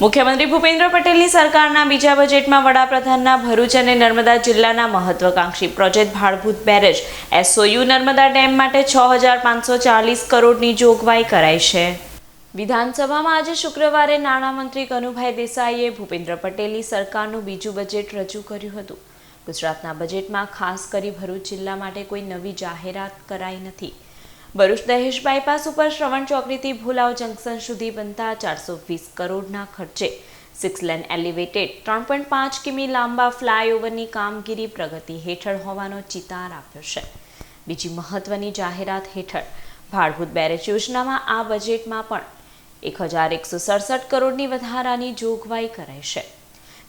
મુખ્યમંત્રી ભૂપેન્દ્ર પટેલની સરકારના બીજા બજેટમાં વડાપ્રધાનના ભરૂચ અને નર્મદા જિલ્લાના મહત્વાકાંક્ષી project Bhadbhut barrage, SOU Narmada dam માટે છ હજાર પાંચસો ચાલીસ કરોડની જોગવાઈ કરાઈ છે. વિધાનસભામાં આજે શુક્રવારે નાણામંત્રી કનુભાઈ દેસાઈએ ભૂપેન્દ્ર પટેલની સરકારનું બીજું બજેટ રજૂ કર્યું હતું. ગુજરાતના બજેટમાં ખાસ કરી ભરૂચ જિલ્લા માટે કોઈ નવી જાહેરાત કરાઈ નથી. ભરૂચ દહેજ બાયપાસ ઉપર શ્રવણ ચોકડીથી ભુલાવ જંકશન સુધી બનતા ચારસો વીસ કરોડના ખર્ચે સિક્સ લેન એલિવેટેડ ત્રણ પોઈન્ટ પાંચ કિમી લાંબા ફ્લાયઓવરની કામગીરી પ્રગતિ હેઠળ હોવાનો ચિતાર આપ્યો છે. બીજી મહત્વની જાહેરાત હેઠળ ભાડભૂત બેરેજ યોજનામાં આ બજેટમાં પણ એક હજાર એકસો સડસઠ કરોડની વધારાની જોગવાઈ કરાઈ છે.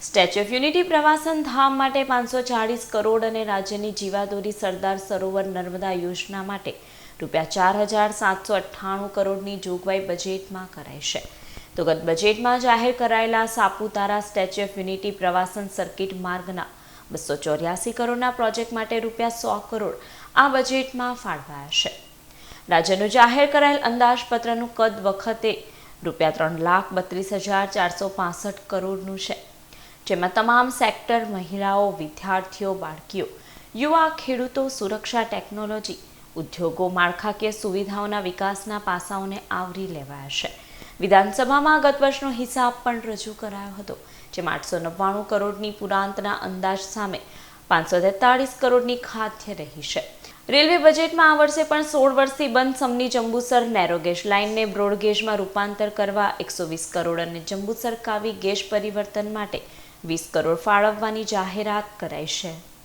સ્ટેચ્યુ ઓફ યુનિટી પ્રવાસન ધામ માટે પાંચસો ચાળીસ કરોડ અને રાજ્યની જીવાદોરી સરદાર સરોવર નર્મદા યોજના માટે રૂપિયા ચાર હજાર સાતસો અઠ્ઠાણું કરોડની જોગવાઈ બજેટમાં કરાઈ છે. તો ગત બજેટમાં જાહેર કરાયેલા સાપુતારા સ્ટેચ્યુ ઓફ યુનિટી પ્રવાસન સર્કિટ માર્ગના બસો ચોર્યાસી કરોડના પ્રોજેક્ટ માટે રૂપિયા સો કરોડ આ બજેટમાં ફાળવાયા છે. રાજ્યનું જાહેર કરાયેલ અંદાજપત્રનું કદ વખતે રૂપિયા ત્રણ લાખ બત્રીસ હજાર ચારસો પાસઠ કરોડનું છે. જેમાં તમામ સેક્ટર મહિલાઓ, વિદ્યાર્થીઓ, બાળકીઓ, યુવા, ખેડૂતો, સુરક્ષા, ટેકનોલોજી, ઉદ્યોગો, માળખાકીય સુવિધાઓના વિકાસના પાસાઓને આવરી લેવાયા છે. વિધાનસભામાં ગત વર્ષનો હિસાબ પણ રજૂ કરાયો હતો, જેમાં આઠસો નવ્વાણું કરોડની પુરાંતના અંદાજ સામે પાંચસો તેતાળીસ કરોડની ખાદ્ય રહી છે. રેલવે બજેટમાં આ વર્ષે પણ સોળ વર્ષથી બંધ સમની જંબુસર નેરોગેજ લાઇનને બ્રોડગેજમાં રૂપાંતર કરવા એકસો વીસ કરોડ અને જંબુસર કાવી ગેજ પરિવર્તન માટે વીસ કરોડ ફાળવવાની જાહેરાત કરાઈ છે.